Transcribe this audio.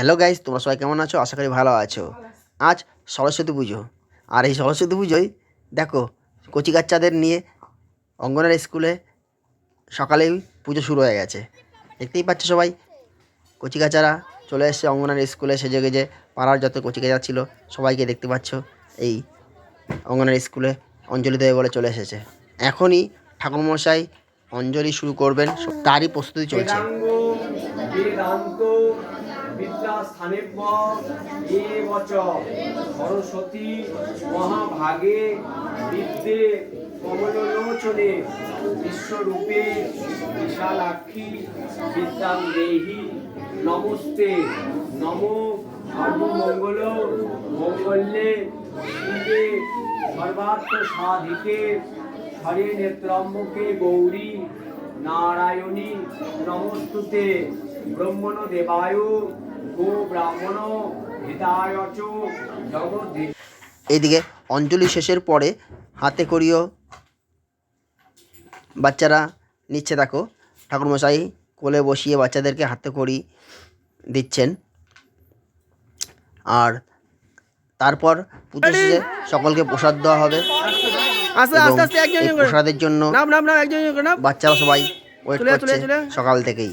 Hello guys তোমরা সবাই কেমন আছো? আশা করি ভালো আছো। আজ সরস্বতী পুজো। আর এই সরস্বতী পুজোয়, দেখো, কচি কাচ্চাদের নিয়ে অঙ্গনের স্কুলে সকালেই পুজো শুরু হয়ে গেছে। দেখতেই পাচ্ছ সবাই, কচি কাচারা চলে এসছে অঙ্গনের স্কুলে সেজে গেজে। পাড়ার যত কচি কাচা ছিল, সবাইকে দেখতে পাচ্ছ, এই অঙ্গনের স্কুলে অঞ্জলি দেবে বলে চলে এসেছে। এখনই ঠাকুরমশাই অঞ্জলি শুরু করবেন, তারই প্রস্তুতি চলছে। এ বচ সরস্বতী মহাভাগে বিদ্যে কমলোচনে বিশ্বরূপে বিশালাক্ষী বিদ্যাং দেহি নমস্তে। নম সর্বমঙ্গল মঙ্গলে। শিবে সর্বার্থ সাধিকে। হরে নেত্রম্বকে গৌরী। নারায়ণী, নমস্তুতে। ব্রহ্মণ দেবায় গো ব্রাহ্মণ হিতায় চ জগৎ এইদিকে অঞ্জলি শেষের পরে হাতে করিও। বাচ্চারা নিচ্ছে দেখো। ঠাকুরমশাই কোলে বসিয়ে বাচ্চাদেরকে হাতে করি দিচ্ছেন। আর তারপর পুজো শেষে সকলকে প্রসাদ দেওয়া হবে। প্রসাদের জন্য নাম নাম নাম একজন একজন করে নাম। বাচ্চারা সবাই ওয়েট চলে, চলে, করছে সকাল থেকেই।